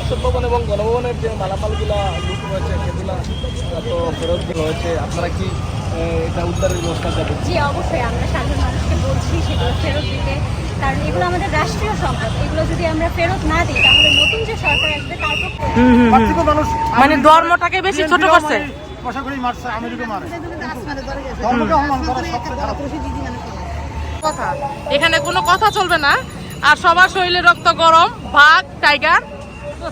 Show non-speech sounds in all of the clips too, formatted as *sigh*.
সংসদ ভবন এবং গণভবনের যে মালামালগুলা লুট হয়েছে সেগুলা তো ফেরত হয়েছে। আপনারা কি এটা উদ্ধারের ব্যবস্থা যাবে জি অবশ্যই। আমরা সাধারণ মানুষকে বলছি সেগুলো ফেরত দিতে। কারণ এগুলো আমাদের রাষ্ট্রীয় সম্পদ। এগুলো যদি আমরা ফেরত না দিই তাহলে নতুন যে সরকার আসবে তার পক্ষে মানুষ মানে ধর্মটাকে বেশি ছোট করছে। আশা করি মারছে আমেরিকা মারে। ধর্মকে অপমান করা সবচেয়ে খারাপ। কথা। এখানে কোনো কথা চলবে না। আর সবার শরীরে রক্ত গরম ভাগ টাইগার ইয়ে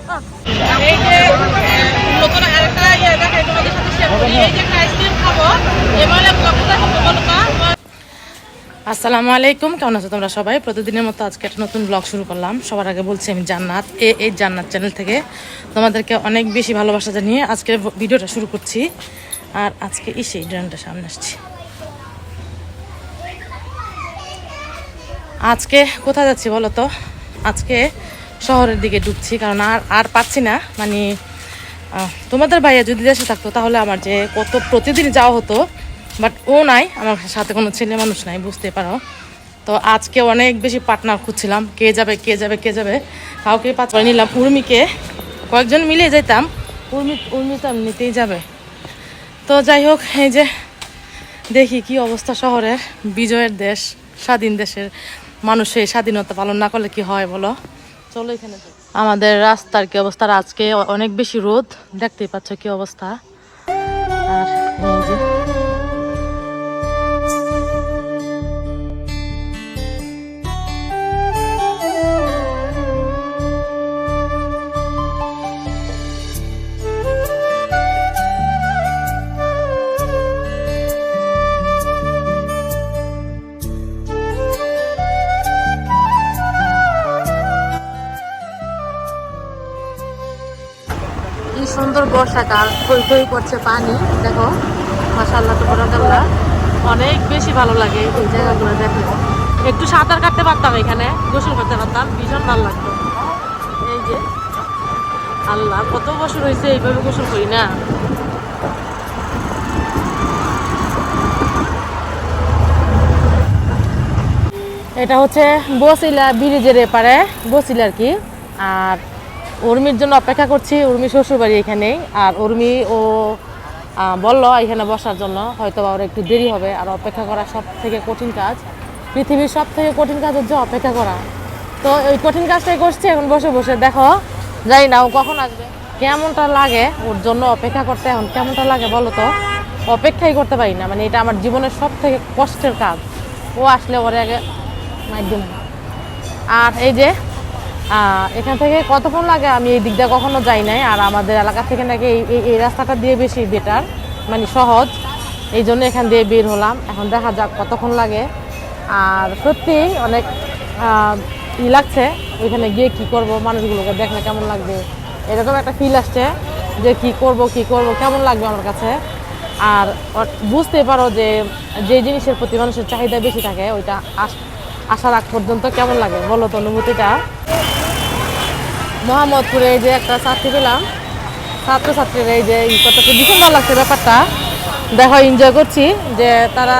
আসসালামু আলাইকুম, কেমন আছো তোমরা সবাই? প্রতিদিনের মতো আজকে একটা নতুন ব্লগ শুরু করলাম। সবার আগে বলছি আমি জান্নাত এ এই জান্নাত চ্যানেল থেকে। তোমাদেরকে অনেক বেশি ভালোবাসা জানিয়ে আজকে ভিডিওটা শুরু করছি। আর আজকে এই ড্রেনটা সামনে আসছি। আজকে কোথায় যাচ্ছি বলো তো? আজকে শহরের দিকে ঢুকছি, কারণ আর আর পাচ্ছি না। মানে তোমাদের ভাইয়া যদি দেশে থাকতো, তাহলে আমার যে কত প্রতিদিন যাওয়া হতো বাট ও নাই, আমার সাথে কোনো ছেলে মানুষ নাই, বুঝতে পারো। তো আজকে অনেক বেশি পার্টনার খুঁজছিলাম, কে যাবে কে যাবে কে যাবে। কাউকে পাঁচ নিলাম, উর্মিকে। কয়েকজন মিলে যেতাম উর্মি উর্মি তো এমনিতেই যাবে। তো যাই হোক, এই যে দেখি কি অবস্থা শহরের, বিজয়ের দেশ, স্বাধীন দেশের মানুষের স্বাধীনতা পালন না করলে কি হয় বলো? চলো এখানে আমাদের রাস্তার কি অবস্থা? আজকে অনেক বেশি রোদ। দেখতেই পাচ্ছ কি অবস্থা। বর্ষাকাল থই থই করছে পানি, দেখো মাসাল্লাহ তো বরাকাল্লাহ অনেক বেশি ভালো লাগে এই জায়গাগুলো দেখো। একটু সাঁতার কাটতে পারতাম এখানে, গোসল করতে পারতাম, ভীষণ ভালো লাগতো। এই যে, আল্লাহ, কত বছর হয়েছে এইভাবে গোসল করি না? এটা হচ্ছে বসিলা ব্রিজের এপারে, বসিলা আর কি। আর উর্মির জন্য অপেক্ষা করছি, উর্মি শ্বশুরবাড়ি এখানেই আর উর্মি ও বলল এখানে বসার জন্য হয়তো বা ওর একটু দেরি হবে, আর অপেক্ষা করা সব থেকে কঠিন কাজ। পৃথিবীর সব থেকে কঠিন কাজ হচ্ছে অপেক্ষা করা। তো ওই কঠিন কাজটাই করছে এখন বসে বসে, দেখো যাই না ও কখন আসবে। কেমনটা লাগে ওর জন্য অপেক্ষা করতে, এখন কেমনটা লাগে বলো তো? অপেক্ষাই করতে পারি না মানে এটা আমার জীবনের সব থেকে কষ্টের কাজ। ও আসলে ওরে আগে মাধ্যম আর এই যে এখান থেকে কতক্ষণ লাগে? আমি এই দিকটা কখনো যাই নাই। আর আমাদের এলাকা থেকে নাকি এই- এই রাস্তাটা দিয়ে বেশি বেটার মানে সহজ। এই জন্য এখান দিয়ে বের হলাম। এখন দেখা যাক কতক্ষণ লাগে। আর সত্যি অনেক ই লাগছে। ওইখানে গিয়ে কি করব? মানুষগুলোকে দেখলে কেমন লাগবে? এরকম একটা ফিল আসছে যে কি করব কি করব? কেমন লাগবে আমার কাছে? আর বুঝতে পারো যে যে জিনিসের প্রতি মানুষের চাহিদা বেশি থাকে, ওইটা আস- আসার আগ পর্যন্ত কেমন লাগে? বলো তো অনুভূতিটা। মোহাম্মদপুরে যে একটা ছাত্রী পেলাম। ছাত্রছাত্রীরা এই যে ই করতেছে। ভীষণ ভালো লাগছে ব্যাপারটা। দেখো এনজয় করছি যে তারা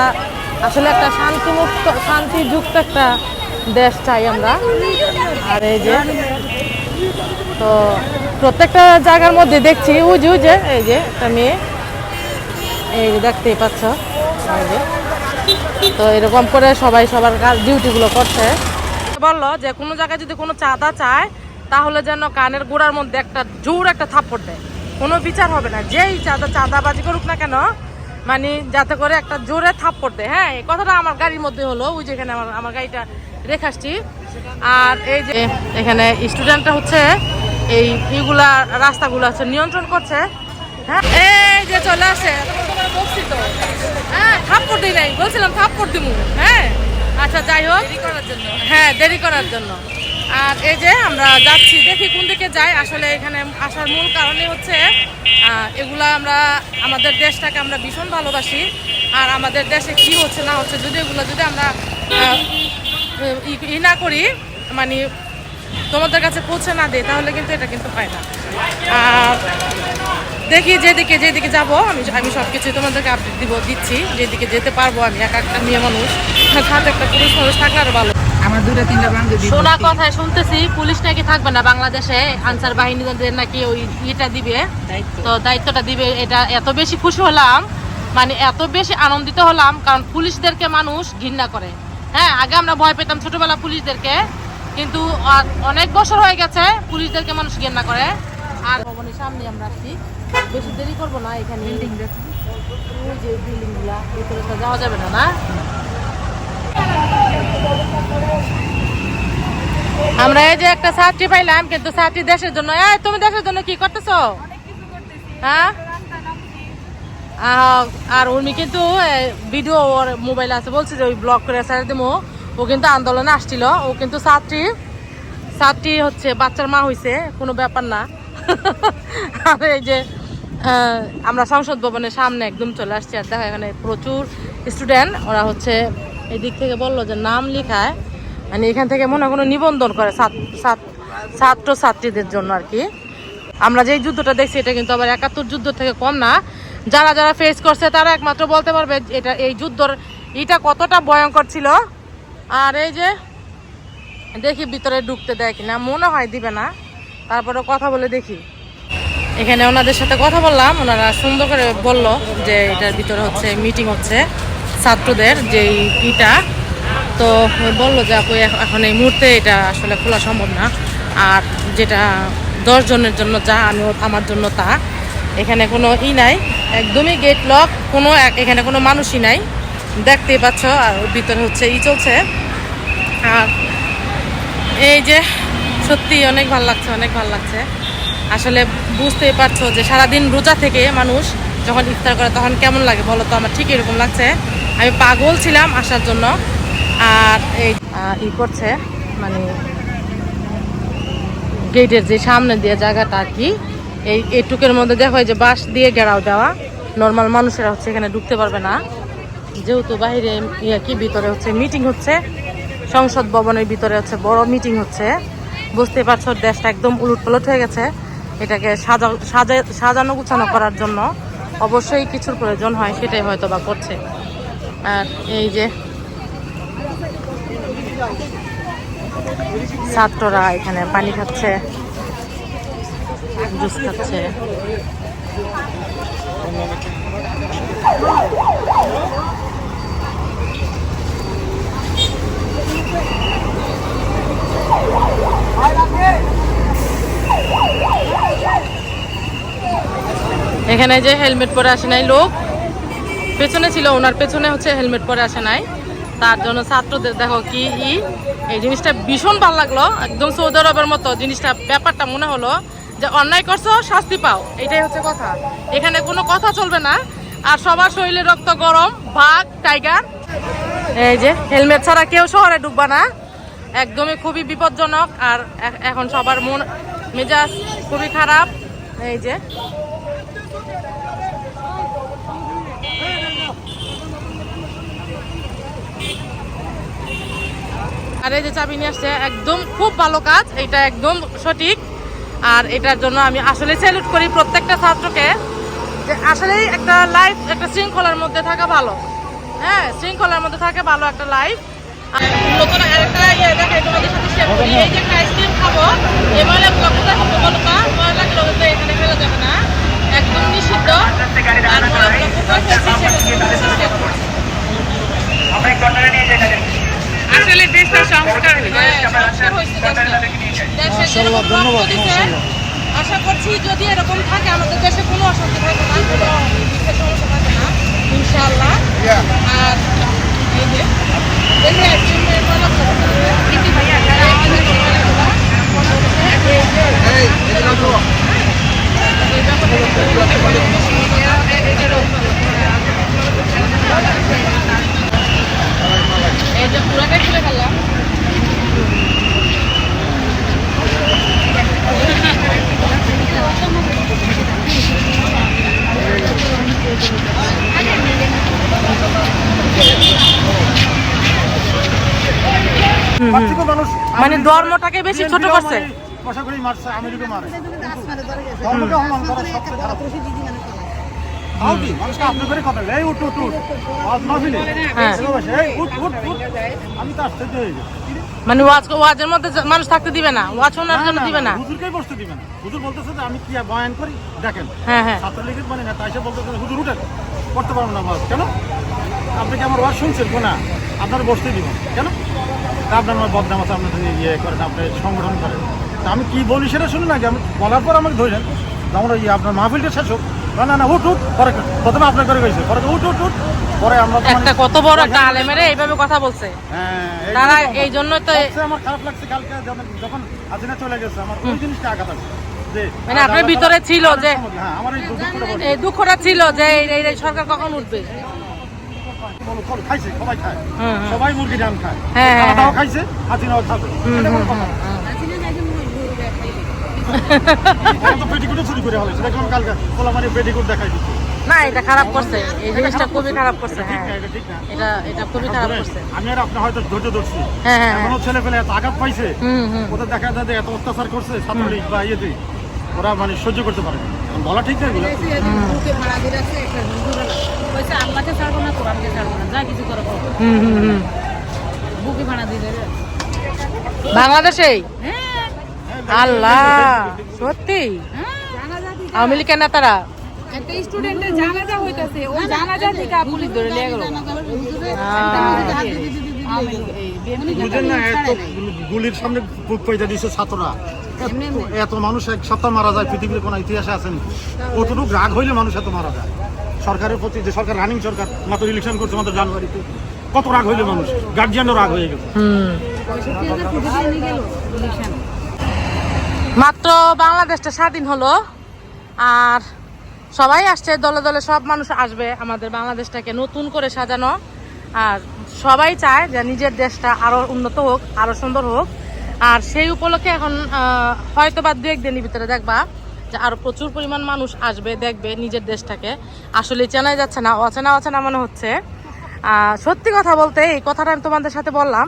আসলে একটা শান্তিমুক্ত, শান্তিযুক্ত একটা দেশ চাই আমরা। আর এই যে তো প্রত্যেকটা জায়গার মধ্যে দেখছি, ওই যে এই যে একটা মেয়ে। এই যে দেখতেই পাচ্ছ তো এরকম করে সবাই সবার কাজ ডিউটিগুলো করছে। বলল যে কোনো জায়গায় যদি কোনো চাঁদা চায় তাহলে যেন কানের গোড়ার মধ্যে একটা জোর একটা থাপ্পড় দেয়। কোনো বিচার হবে না। যেই চাঁদা চাঁদাবাজি করুক না কেন মানে যাতে করে একটা জোরে থাপ্পড় দেয়। হ্যাঁ এই কথাটা আমার গাড়ির মধ্যে হলো ওই যেখানে আমার আমার গাড়িটা রেখে আসছি। আর এই যে এখানে স্টুডেন্টটা হচ্ছে এই ইগুলা রাস্তাগুলো আছে নিয়ন্ত্রণ করছে। হ্যাঁ এই যে চলে আসে। তো হ্যাঁ থাপ্পড় দিই নাই। বলছিলাম থাপ্পড় দিমু। হ্যাঁ আচ্ছা যাই হোক। হ্যাঁ দেরি করার জন্য। আর এই যে আমরা যাচ্ছি, দেখি কোন দিকে যাই। আসলে এখানে আসার মূল কারণে হচ্ছে এগুলা আমরা, আমাদের দেশটাকে আমরা ভীষণ ভালোবাসি। আর আমাদের দেশে কি হচ্ছে না হচ্ছে, যদি এগুলো যদি আমরা ই- না করি মানে তোমাদের কাছে পৌঁছে না দেয় তাহলে কিন্তু এটা কিন্তু হয় না। আর দেখি যেদিকে যেদিকে যাব, আমি আমি সব কিছু তোমাদেরকে আপডেট দিব, দিচ্ছি। যেদিকে যেতে পারব, আমি একা একটা মেয়ে মানুষ। সাথে একটা পুরুষ মানুষ থাকলে আরও ভালো। শোনা। কথায় শুনতেছি পুলিশ নাকি থাকবে না বাংলাদেশে? আনসার বাহিনীদের নাকি ওই ইয়েটা দিবে? তো দায়িত্বটা দিবে এটা এত বেশি খুশি হলাম মানে এত বেশি আনন্দিত হলাম কারণ পুলিশদেরকে মানুষ ঘৃণা করে। হ্যাঁ আগে আমরা ভয় পেতাম ছোটবেলা পুলিশদেরকে কিন্তু অনেক বছর হয়ে গেছে পুলিশদেরকে মানুষ ঘৃণা করে। আর ভবনের সামনে আমরা আসছি বেশি দেরি করব না এখানে বিল্ডিং ওই যে বিল্ডিং ভিতরে যাওয়া যাবে না না? আমরা এই যে একটা ছাত্রী পাইলাম কিন্তু ছাত্রী দেশের জন্য। এই তুমি দেশের জন্য কি করতেছো? হ্যাঁ? আর উনি কিন্তু ভিডিও ওর মোবাইল আছে বলছে যে ওই ব্লগ করে ছেড়ে দেবো ও কিন্তু আন্দোলনে আসছিল। ও কিন্তু ছাত্রী ছাত্রী হচ্ছে বাচ্চার মা হইছে কোনো ব্যাপার না। *laughs* আর এই যে আমরা সংসদ ভবনের সামনে একদম চলে আসছি। আর দেখা এখানে প্রচুর স্টুডেন্ট ওরা হচ্ছে এদিক থেকে বলল যে নাম লিখায় মানে এখান থেকে মনে কোনো নিবন্ধন করে ছাত্র, ছাত্র- ছাত্র ছাত্রীদের জন্য আর কি। আমরা যেই যুদ্ধটা দেখছি এটা কিন্তু আবার একাত্তর যুদ্ধ থেকে কম না। যারা যারা ফেস করছে তারা একমাত্র বলতে পারবে এটা, এই যুদ্ধর এটা কতটা ভয়ঙ্কর ছিল। আর এই যে, দেখি ভিতরে ঢুকতে দেয় কিনা, মনে হয় দিবে না। তারপরে কথা বলে দেখি। এখানে ওনাদের সাথে কথা বললাম, ওনারা সুন্দর করে বলল যে এটার ভিতরে হচ্ছে মিটিং হচ্ছে। ছাত্রদের যেই ইটা, তো বলল যে, আপু এখন এই মুহূর্তে এটা আসলে খোলা সম্ভব না। আর যেটা জনের জন্য যা, আমি আমার জন্য তা। এখানে কোনো ই নাই, একদমই গেট লক কোনো এখানে কোনো মানুষই নাই। দেখতেই পাচ্ছ, আর ভিতরে হচ্ছে ই চলছে। আর এই যে, সত্যি অনেক ভালো লাগছে, অনেক ভালো লাগছে। আসলে বুঝতেই পারছ যে সারাদিন রোজা থেকে মানুষ যখন ইফতার করে তখন কেমন লাগে বলো তো? আমার ঠিক এরকম লাগছে। আমি পাগল ছিলাম আসার জন্য। আর এই ই করছে মানে গেটের যে সামনে দিয়ে জায়গাটা আর কি, এই এটুকের মধ্যে দেখো, এই যে বাঁশ দিয়ে ঘেরাও দেওয়া। নর্মাল মানুষেরা হচ্ছে এখানে ঢুকতে পারবে না। যেহেতু বাইরে ইয়ে কি ভিতরে হচ্ছে মিটিং হচ্ছে। সংসদ ভবনের ভিতরে হচ্ছে বড় মিটিং হচ্ছে। বুঝতে পারছ, দেশটা একদম উলট পালট হয়ে গেছে। এটাকে সাজা সাজা সাজানো গুছানো করার জন্য। অবশ্যই কিছুর প্রয়োজন হয়, সেটাই হয়তো বা করছে। আর এই যে ছাত্ররা এখানে পানি খাচ্ছে, জুস খাচ্ছে। এখানে যে হেলমেট পরে আসে নাই লোক। পেছনে ছিল ওনার, পেছনে হচ্ছে হেলমেট পরে আসে নাই। তার জন্য ছাত্রদের দেখো কি ই। এই জিনিসটা ভীষণ ভালো লাগল, একদম সৌদি আরবের মতো জিনিসটা, ব্যাপারটা মনে হলো যে অন্যায় করছ, শাস্তি পাও। এটাই হচ্ছে কথা। এখানে কোনো কথা চলবে না। আর সবার শরীরে রক্ত গরম, বাঘ, টাইগার। এই যে হেলমেট ছাড়া কেউ শহরে ঢুকবা না। একদমই খুবই বিপজ্জনক। আর এখন সবার মন, মেজাজ খুবই খারাপ। এই যে আর এই যে চাবি নিয়ে আসছে, একদম খুব ভালো কাজ, এটা একদম সঠিক। আর এটার জন্য আমি আসলে স্যালুট করি প্রত্যেকটা ছাত্রকে যে আসলেই একটা লাইফ একটা শৃঙ্খলার মধ্যে থাকা ভালো। হ্যাঁ শৃঙ্খলার মধ্যে থাকে ভালো একটা লাইফ নতুন আরেকটা ইয়ে দেখাই তোমাদের সাথে শেয়ার করি। এই যে একটা আইসক্রিম খাব ময়লাগুলো কোথায় খাব বলো না ময়লা লাগলে তো এখানে ফেলা যাবে না। একদম নিষিদ্ধ আর ময়লাগুলো কোথায় ফেলছি সেটা তোমাদের সাথে share করছি। আসলে দেশটা সংস্কার হ্যাঁ, সংস্কার হয়েছে দেশটা। দেশে যেরকম ধন্যবাদ, আশা করছি যদি এরকম থাকে আমাদের দেশে কোনো অশান্তি থাকবে না সমস্যা থাকবে না ইনশাআল্লাহ আর এই যে দেখি? ইতি ভাইয়া, মানে ধর্মটাকে বেশি ছোট করছে। আমেরিকা মারে মানে ওয়াজ ওয়াজের মধ্যে মানুষ থাকতে দিবে না। ওয়াজ শোনার জন্য দিবে না। হুজুরকেই বসতে দিবে না। হুজুর বলতেছে যে আমি কি বয়ান করি? দেখেন হ্যাঁ হ্যাঁ। ছাত্রলীগের মানে না তাই সে বলতেছে হুজুর উঠেন। করতে পারব না ওয়াজ। কেন? আপনি কি আমার ওয়াজ শুনছেন? না। আপনার বসতে দিব কেন? আপনার আমার বদনাম আছে আপনার ইয়ে করেন আপনি সংগঠন করেন। আমি কি বলি সেটা শুনুন আগে আমি বলার পর আমাকে ধরেন আমরা ইয়ে আপনার মাহফিলটা শেষ হোক। না না না উঠ উঠ পরে প্রথমে আপনার করে গেছে পরে উঠ উঠ উঠ। পরে আমরা একটা কত বড় একটা আলেমেরে এইভাবে কথা বলছে। হ্যাঁ তারা এই জন্য তো আমার খারাপ লাগছে কালকে যখন- যখন চলে গেছে আমার ওই জিনিসটা আঘাত আছে। মানে আপনার ভিতরে ছিল যে হ্যাঁ এই দুঃখটা ছিল যে এই- সরকার কখন উঠবে? খাইছে সবাই খায়। সবাই মুরগি ডান খায়। হ্যাঁ, হ্যাঁ। খাইছে হাসিনাও খাবে এটা কোনো কথা না। ওরা তো পেটিকুটও চুরি করে হলে দেখলাম কালকে পোলা মানে পেটিকুট দেখাই দিচ্ছে? না এটা খারাপ করছে। এই জিনিসটা খুবই খারাপ করছে হ্যাঁ। এটা এটা এটা খুবই খারাপ করছে। আমি আর আপনি হয়তো ধৈর্য ধরছি। হ্যাঁ, হ্যাঁ, এখনও ছেলে পেলে এত আঘাত পাইছে হুম হুম। ওদের দেখা যায় এত অত্যাচার করছে ছাত্রলীগ বা ইয়েতে। ওরা মানে সহ্য করতে পারে বলা ঠিক না আমাকে ছাড়বো না ছাড়বো না যা কিছু বুকে ভাড়া দিয়ে দেবে। বাংলাদেশেই? হ্যাঁ। আল্লাহ সত্যি? আওয়ামী লীগের নেতারা? একটা স্টুডেন্টের জানাজা হইতাছে ওই জানাজা থেকে পুলিশ ধরে নিয়ে গেল। না এত গুলির সামনে বুক পয়দা দিছে ছাত্ররা। এত- মানুষ এক সপ্তাহ মারা যায় পৃথিবীর কোনো ইতিহাসে আছে নাকি কতটুকু রাগ হইলে মানুষ এত মারা যায়? সরকারের প্রতি যে সরকার রানিং সরকার মাত্র ইলেকশন করছে মাত্র জানুয়ারিতে কত রাগ হইলে মানুষ? গার্জিয়ানও রাগ হয়ে গেছে। হুম। মাত্র বাংলাদেশটা স্বাধীন হলো, আর সবাই আসছে, দলে দলে সব মানুষ আসবে আমাদের বাংলাদেশটাকে নতুন করে সাজানো। আর সবাই চায় যে নিজের দেশটা আরও উন্নত হোক, আরও সুন্দর হোক। আর সেই উপলক্ষে এখন হয়তো বা দু একদিনের ভিতরে দেখবা যে আরও প্রচুর পরিমাণ মানুষ আসবে, দেখবে নিজের দেশটাকে। আসলে চেনাই যাচ্ছে না, অচেনা অচেনা মনে হচ্ছে। সত্যি কথা বলতে এই কথাটা আমি তোমাদের সাথে বললাম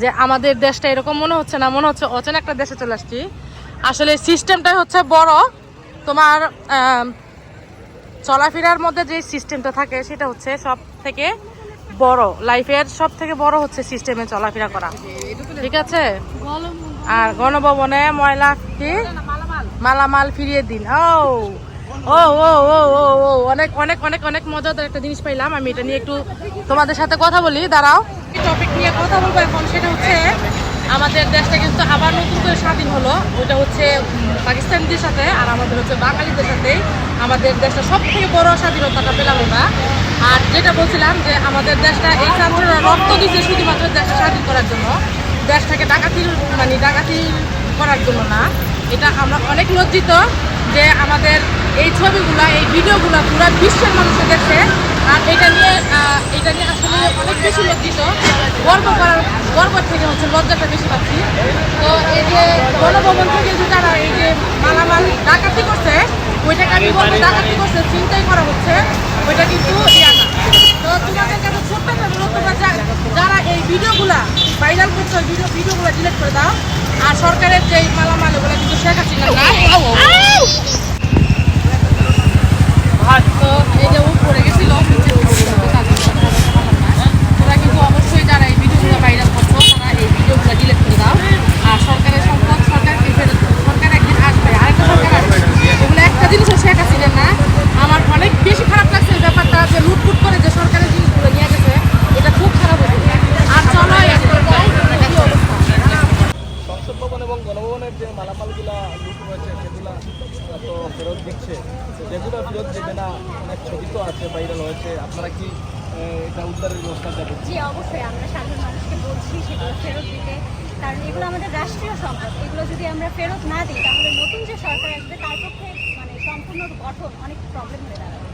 যে আমাদের দেশটা এরকম মনে হচ্ছে না, মনে হচ্ছে অচেনা একটা দেশে চলে আসছি। আসলে সিস্টেমটাই হচ্ছে বড়। তোমার চলাফেরার মধ্যে যে সিস্টেমটা থাকে সেটা হচ্ছে সব থেকে বড়। লাইফের সব থেকে বড় হচ্ছে সিস্টেমে চলাফেরা করা। ঠিক আছে? আর গণভবনে ময়লা কি? মালামাল ফিরিয়ে দিন। ও ও ও ও ও ও, অনেক অনেক অনেক অনেক মজাদার একটা জিনিস পাইলাম। আমি এটা নিয়ে একটু তোমাদের সাথে কথা বলি। দাঁড়াও। টপিক নিয়ে কথা বলব এখন? সেটা হচ্ছে আমাদের দেশটা কিন্তু আবার নতুন করে স্বাধীন হলো। ওটা হচ্ছে পাকিস্তানদের সাথে আর আমাদের হচ্ছে বাঙালিদের সাথে আমাদের দেশটা সব থেকে বড় স্বাধীনতাটা পেলাম আমরা। আর যেটা বলছিলাম যে আমাদের দেশটা এই ছাত্ররা রক্ত দিচ্ছে শুধুমাত্র দেশটা স্বাধীন করার জন্য। দেশটাকে ডাকাতির মানে ডাকাতি করার জন্য না। এটা আমরা অনেক লজ্জিত। যে আমাদের এই ছবিগুলো, এই ভিডিওগুলো পুরো বিশ্বের মানুষের দেখছে আর এটা নিয়ে এটা নিয়ে আসলে অনেক বেশি লজ্জিত। গর্ব করার, গর্ব থেকে হচ্ছে লজ্জাটা বেশি পাচ্ছি। তো এই যে গণভবন থেকে যে তারা এই যে মালামাল ডাকাতি করছে, ওইটাকে আমি বলব ডাকাতি করছে, চিন্তাই করা হচ্ছে। ওইটা কিন্তু ইয়া না। তোমাদের কাছে ছোট্ট তোমরা যারা এই ভিডিওগুলা ভাইরাল করছ ভিডিও ভিডিওগুলো ডিলিট করে দাও। আর সরকারের যে মালামাল ওগুলো কিন্তু শেখ হাসিনা না। তো এই যে ও পড়ে গেছিল তোরা কিন্তু অবশ্যই যারা এই ভিডিওগুলো ভাইরাল করছ তারা এই ভিডিওগুলো ডিলিট করে দাও। আর সরকারের সম্পদ সরকারকে ফেরত। সরকার একদিন আসবে। আরেকটা সরকার আসবে। এগুলো একটা জিনিসও শেখ হাসিনা না। অনেক বেশি খারাপ লাগছে এই ব্যাপারটা যে লুটফুট করে যে সরকারের জিনিসগুলো নিয়ে গেছে এটা খুব খারাপ হয়েছে। আর চলো এরপর যাই, কি অবস্থা। সংসদ ভবন এবং গণভবনের যে মালামালগুলা লুট হয়েছে সেগুলা তো ফেরত দিচ্ছে। যেগুলো ফেরত দেবে না অনেক ছবি তো আছে ভাইরাল হয়েছে। আপনারা কি এটা উদ্ধারের ব্যবস্থা দেবেন জি অবশ্যই। আমরা সাধারণ মানুষকে বলছি সেগুলো ফেরত দিতে। কারণ এগুলো আমাদের রাষ্ট্রীয় সম্পদ। এগুলো যদি আমরা ফেরত না দিই তাহলে নতুন যে সরকার আসবে তার পক্ষে মানে সম্পূর্ণ গঠন অনেক প্রবলেম হয়ে দাঁড়াবে।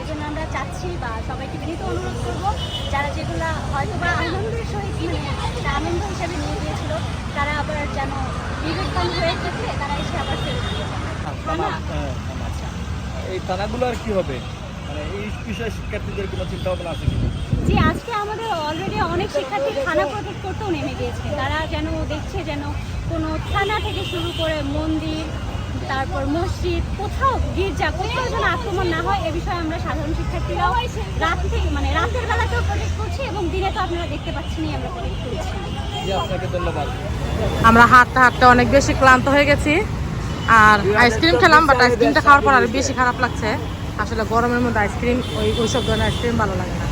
এই জন্য আমরা চাচ্ছি বা সবাইকে বিনীত অনুরোধ করব যারা যেগুলো হয়তো বা আনন্দের সহিত মানে আনন্দ হিসেবে নিয়ে গিয়েছিল তারা আবার যেন বিবেকবান হয়ে থাকলে তারা এসে আবার ফেরত? হ্যাঁ, থানা। এই থানাগুলো আর কি হবে? মানে এই বিষয়ে শিক্ষার্থীদের কোনো চিন্তা ভাবনা আছে জি আজকে আমাদের অলরেডি অনেক শিক্ষার্থী থানা প্রোটেক্ট করতেও নেমে গিয়েছে। তারা যেন দেখছে যেন কোনো থানা থেকে শুরু করে মন্দির তারপর মসজিদ কোথাও গির্জা কোথাও যেন আক্রমণ না হয় এ বিষয়ে আমরা সাধারণ শিক্ষার্থীরাও রাত থেকে মানে রাতের বেলাতেও প্রোটেক্ট করছি এবং দিনে তো আপনারা দেখতে পাচ্ছেনই আমরা প্রোটেক্ট করছি। জি আপনাকে ধন্যবাদ। আমরা হাঁটতে হাঁটতে অনেক বেশি ক্লান্ত হয়ে গেছি। আর আইসক্রিম খেলাম বাট আইসক্রিমটা খাওয়ার পর আর বেশি খারাপ লাগছে। আসলে গরমের মধ্যে আইসক্রিম ওই ওইসব ধরনের আইসক্রিম ভালো লাগে না।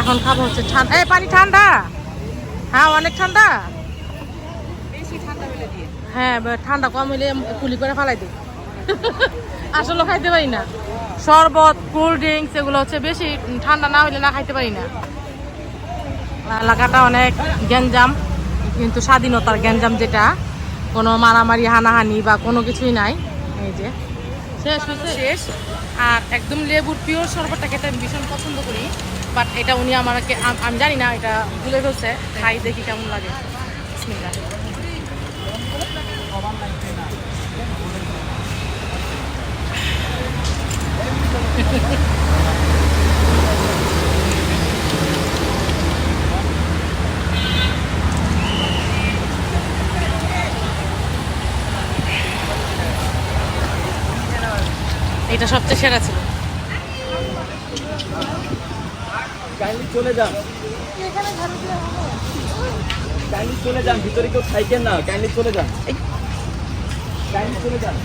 এখন খাব হচ্ছে ঠান্ডা। এই পানি ঠান্ডা! হ্যাঁ অনেক ঠান্ডা। হ্যাঁ ঠান্ডা কম হইলে কুলি করে ফেলাই দিই। আসলে খাইতে পারি না। শরবত কোল্ড ড্রিঙ্কস এগুলো হচ্ছে বেশি ঠান্ডা না হইলে না খাইতে পারি না। এলাকাটা অনেক গ্যাঞ্জাম, কিন্তু স্বাধীনতার গ্যাঞ্জাম যেটা, কোনো মারামারি, হানাহানি বা কোনো কিছুই নাই। এই যে, শেষ শেষ। আর একদম লেবুর পিওর শরবতটা খেতে আমি ভীষণ পছন্দ করি বাট এটা উনি আমাকে আমি জানি না, এটা ভুলে ফেলছে। খাই দেখি কেমন লাগে। বিসমিল্লাহ। এটা সবচেয়ে সেরা ছিল। কাইন্ডলি চলে যান। কাইন্ডলি চলে যান ভিতরে কেউ থাইকেন না। কাইন্ডলি চলে যান। কাইন্ডলি চলে যান।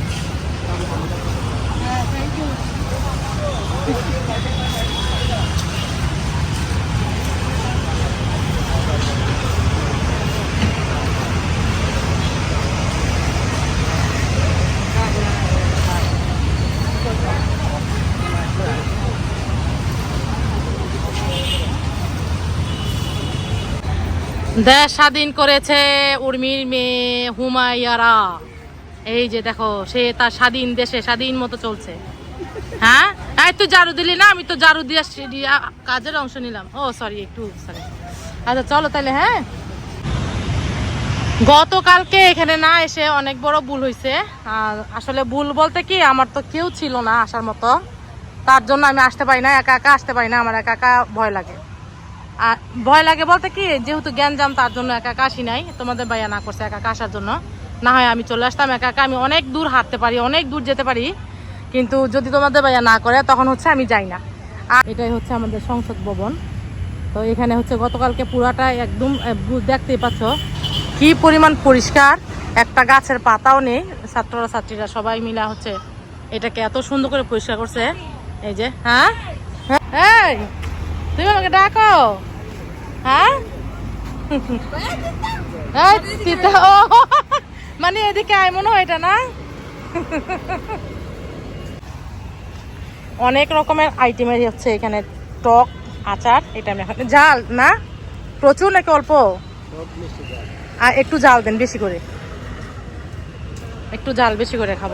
দেশ স্বাধীন করেছে উর্মির মেয়ে হুমায়ারা। এই যে দেখো, সে তার স্বাধীন দেশে স্বাধীন মতো চলছে। হ্যাঁ? এই তুই জারু দিলি না? আমি তো জারু দিয়ে কাজের অংশ নিলাম। ও সরি একটু সরি আচ্ছা চলো তাহলে হ্যাঁ? গতকালকে এখানে না এসে অনেক বড় ভুল হয়েছে আসলে ভুল বলতে কি, আমার তো কেউ ছিল না আসার মতো। তার জন্য আমি আসতে পারি না, একা একা আসতে পারি না, আমার একা একা ভয় লাগে। আর ভয় লাগে বলতে কি, যেহেতু জ্ঞানজাম তার জন্য একা একা আসি নাই। তোমাদের ভাইয়া না করছে একা একা আসার জন্য। না হয় আমি চলে আসতাম একা একা, আমি অনেক দূর হাঁটতে পারি, অনেক দূর যেতে পারি। কিন্তু যদি তোমাদের ভাইয়া না করে, তখন হচ্ছে আমি যাই না। আর এটাই হচ্ছে আমাদের সংসদ ভবন। তো এখানে হচ্ছে গতকালকে পুরাটা একদম দেখতেই পাচ্ছ কি পরিমাণ পরিষ্কার। একটা গাছের পাতাও নেই। ছাত্ররা, ছাত্রীরা সবাই মিলা হচ্ছে এটাকে এত সুন্দর করে পরিষ্কার করছে। এই যে হ্যাঁ? হ্যাঁ এই, তুমি আমাকে ডাকো। হ্যাঁ? মানে এদিকে আয়, মনে হয় এটা না? অনেক রকমের আইটেমের হচ্ছে এখানে টক, আচার, এটা আমি এখন জাল, না? প্রচুর নাকি অল্প? আর একটু জাল দেন, বেশি করে। একটু জাল, বেশি করে খাব।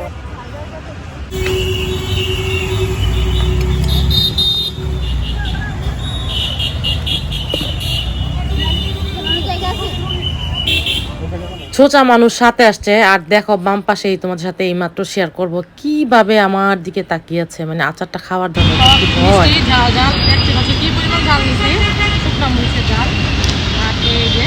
ছোচা মানুষ সাথে আসছে, আর দেখো বাম পাশেই তোমাদের সাথে এই মাত্র শেয়ার করব কীভাবে আমার দিকে তাকিয়েছে মানে আচারটা খাওয়ার জন্য কি ভয় ঝাল ঝাল দেখতে পাচ্ছ কি পরিমাণ ঝাল নিছে শুকনা মরিচের ঝাল আর এই যে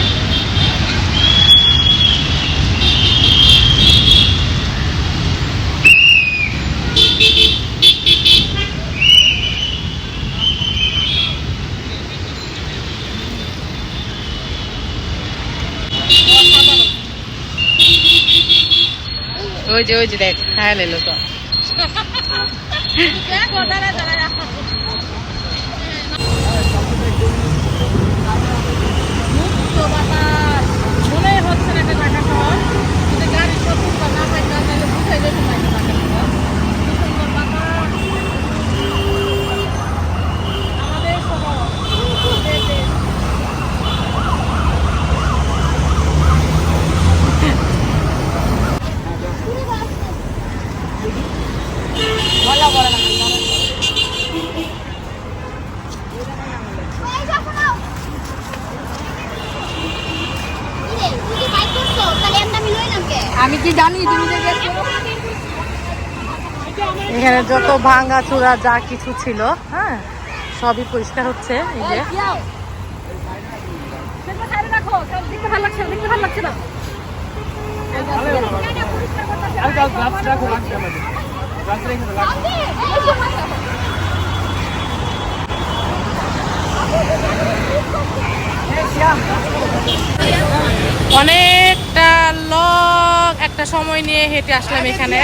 ওই যে ওই যে দেখ হ্যাঁ লেলো তো মুক্ত বাতাস মনে হচ্ছে না একটা ঢাকা শহর যদি গাড়ি সত্যি বা না পাই না তাহলে বুঝাই যেতে পারি না ঢাকা শহর কি সুন্দর বাতাস আমাদের শহর আমাদের দেশ। আমি কি জানি তুমি যে গেছো এখানে যত ভাঙা চূড়া যা কিছু ছিল হ্যাঁ সবই পরিষ্কার হচ্ছে এই যে। অনেকটা লং একটা সময় নিয়ে হেঁটে আসলাম এখানে।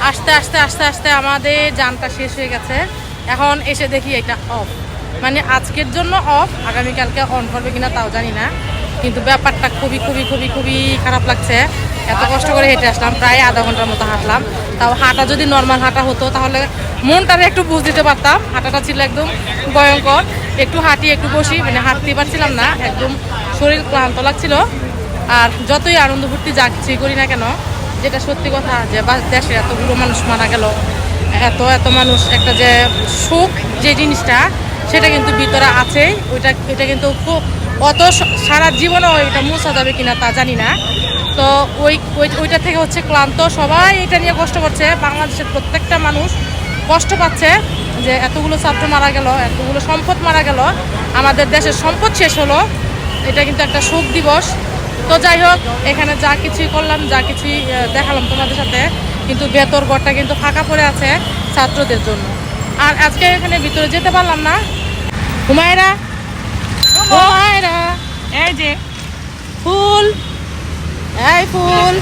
আস্তে আস্তে আস্তে আস্তে আমাদের যানটা শেষ হয়ে গেছে। এখন এসে দেখি এটা অফ মানে আজকের জন্য অফ আগামীকালকে অন করবে কিনা তাও জানি না। কিন্তু ব্যাপারটা খুবই খুবই খুবই খুবই খারাপ লাগছে। এত কষ্ট করে হেঁটে আসলাম, প্রায় আধা ঘণ্টার মতো হাঁটলাম। তাও হাঁটা যদি নর্মাল হাঁটা হতো, তাহলে মনটারে একটু বুঝ দিতে পারতাম। হাঁটাটা ছিল একদম ভয়ঙ্কর। একটু হাঁটি, একটু বসি মানে হাঁটতে পারছিলাম না। একদম শরীর ক্লান্ত লাগছিল। আর যতই আনন্দ ফুর্তি যা কিছুই করি না কেন যেটা সত্যি কথা যে দেশে এতগুলো মানুষ মারা গেল, এত এত মানুষ একটা যে সুখ যে জিনিসটা, সেটা কিন্তু ভিতরে আছেই। ওইটা, এটা কিন্তু খুব অত সারা জীবনেও এটা মুছা যাবে কিনা তা জানি না। তো ওই- ওইটা থেকে হচ্ছে ক্লান্ত। সবাই এটা নিয়ে কষ্ট করছে বাংলাদেশের প্রত্যেকটা মানুষ কষ্ট পাচ্ছে যে এতগুলো ছাত্র মারা গেল, এতগুলো সম্পদ মারা গেল। আমাদের দেশের সম্পদ শেষ হলো। এটা কিন্তু একটা শোক দিবস। তো যাই হোক, এখানে যা কিছুই করলাম, যা কিছুই দেখালাম তোমাদের সাথে, কিন্তু বেতর ঘরটা কিন্তু ফাঁকা পড়ে আছে ছাত্রদের জন্য। আর আজকে এখানে ভিতরে যেতে পারলাম না। হুমায়রা হুমায়রা, এই যে, ফুল, এই ফুল।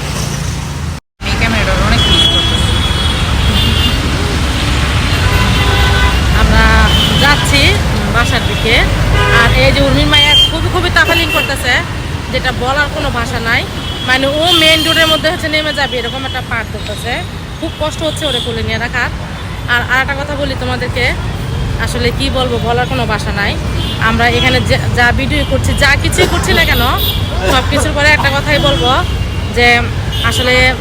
আমরা যাচ্ছি বাসার দিকে, আর এই যে উর্মির মায়া খুবই খুবই তাফালিং করতেছে। যেটা বলার কোনো ভাষা নাই। মানে ও মেন রোডের মধ্যে হচ্ছে নেমে যাবে, এরকম একটা পার্ট করতেছে। খুব কষ্ট হচ্ছে ওরে কোলে নিয়ে রাখার। আর আর একটা কথা বলি তোমাদেরকে, আসলে কি বলব, বলার কোনো ভাষা নাই। আমরা এখানে যে- ভিডিও করছি, যা কিছুই করছি না কেন সব কিছুর পরে একটা কথাই বলব যে, আসলে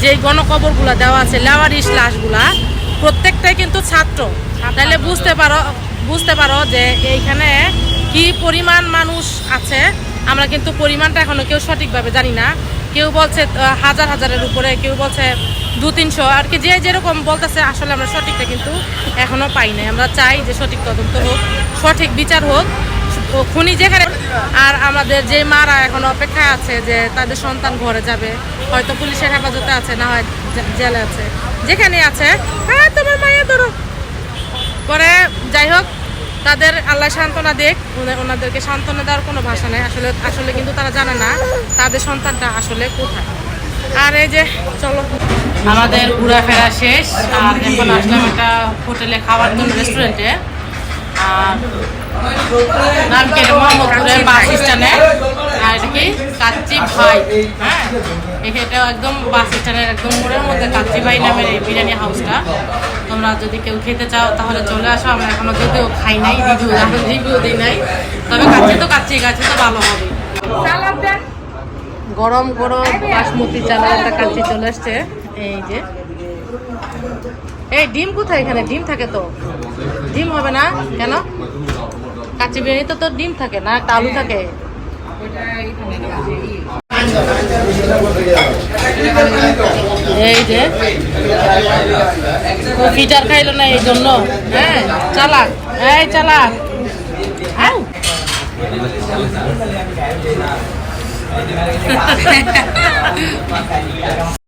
যে গণকবরগুলো দেওয়া আছে, লেওয়ারিশ লাশগুলা, প্রত্যেকটাই কিন্তু ছাত্র। তাহলে বুঝতে পারো বুঝতে পারো যে এইখানে কি পরিমাণ মানুষ আছে আমরা কিন্তু পরিমাণটা এখনও কেউ সঠিকভাবে জানি না। কেউ বলছে হাজার হাজারের উপরে, কেউ বলছে দু তিনশো। আর কি যে যেরকম বলতেছে, আসলে আমরা সঠিকটা কিন্তু এখনও পাই নাই। আমরা চাই যে সঠিক তদন্ত হোক, সঠিক বিচার হোক খুনি যেখানে, আর আমাদের যে মারা এখন অপেক্ষায় আছে যে তাদের সন্তান ঘরে যাবে, হয়তো পুলিশের হেফাজতে আছে, না হয় জেলে আছে। যেখানে আছে হ্যাঁ তোমার মায়ের ধরো। পরে যাই হোক তাদের আল্লাহ সান্ত্বনা দেখ ওনা- ওনাদেরকে সান্ত্বনা দেওয়ার কোনো ভাষা নেই। আসলে আসলে কিন্তু তারা জানে না তাদের সন্তানটা আসলে কোথায়। আর এই যে, চলো। আমাদের ঘোরাফেরা শেষ। আর এখন আসলাম একটা হোটেলে খাওয়ার জন্য রেস্টুরেন্টে আর নাম কি মোহাম্মদপুরের বাস স্ট্যান্ডে। আর কি? কাচ্চি ভাই। হ্যাঁ? এটা একদম বাস স্ট্যান্ডের একদম মোড়ের মধ্যে কাচ্চি ভাই নামের এই বিরিয়ানি হাউসটা। তোমরা যদি কেউ খেতে চাও তাহলে চলে আসো। আমরা এখনও যদিও খাই নাই রিভিউ রিভিউ দিই নাই। তবে কাচ্চি তো কাচ্চি গাছে তো ভালো হবে। গরম গরম বাসমতি চালের একটা কাচ্চি চলে আসছে। এই যে। এই ডিম কোথায় এখানে? ডিম থাকে তো। ডিম হবে না? কেন? কাচ্চি বিরিয়ানি তো তোর ডিম থাকে না একটা আলু থাকে। এই যে ও ফিটার খাইলো না এই জন্য। হ্যাঁ চালাক এই চালাক। আউ। *laughs*